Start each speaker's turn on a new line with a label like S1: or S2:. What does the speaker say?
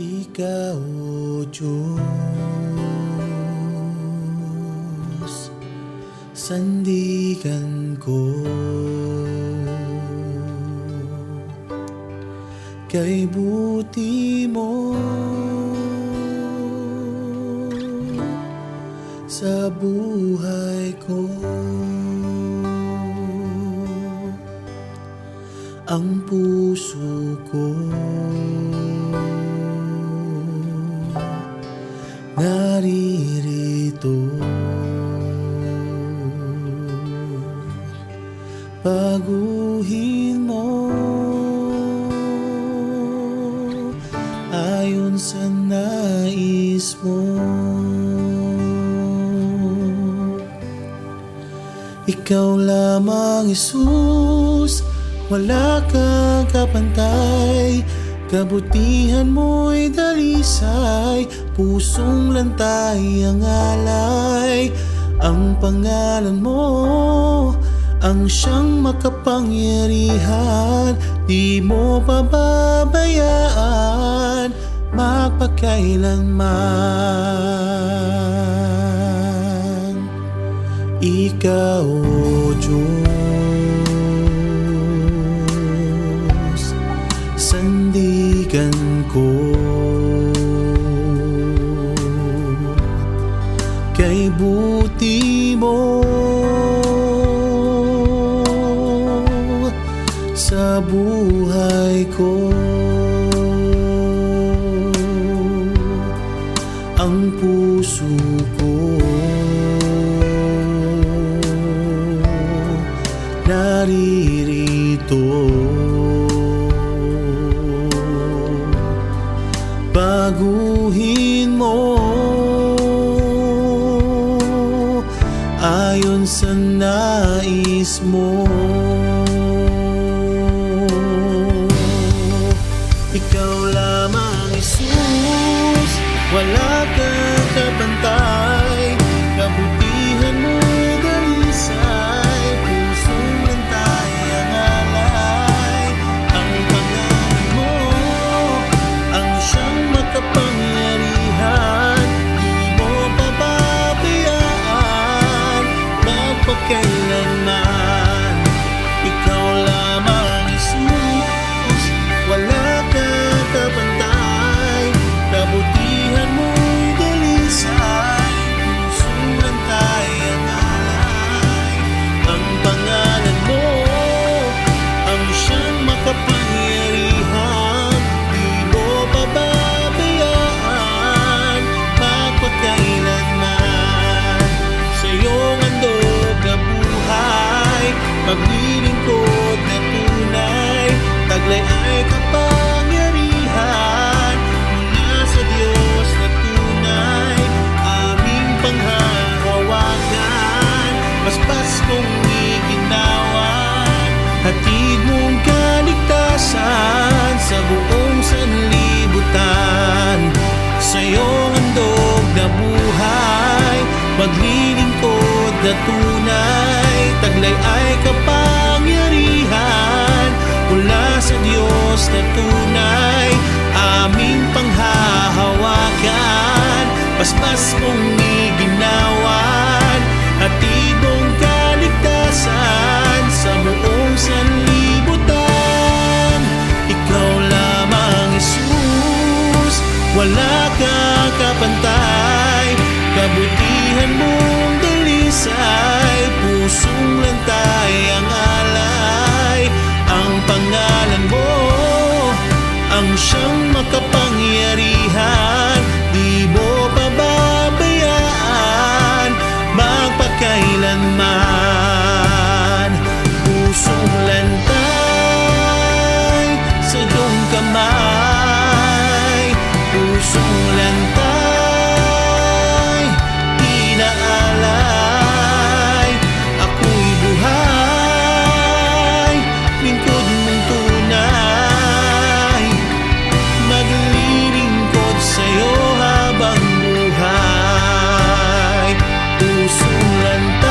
S1: Ikaw, O Diyos, sandigan ko. Kay buti mo sa buhay ko Ang puso naririto. Baguhin mo. Ayon sa nais mo. Ikaw lamang Jesus. Wala kang kapantay Kabutihan mo'y dalisay Pusong lantay ang alay. Ang pangalan mo Ang siyang makapangyarihan Di mo pababayaan Magpakailanman. Ikaw, Diyos, sandigan ko. Kay buti mo. Sa buhay ko. Ang puso ko. Naririto Baguhin mo. Ayon sa nais mo. Ikaw lamang Jesus. Wala kang na tunay. Taglay ay kapangyarihan kapangyarihan canta.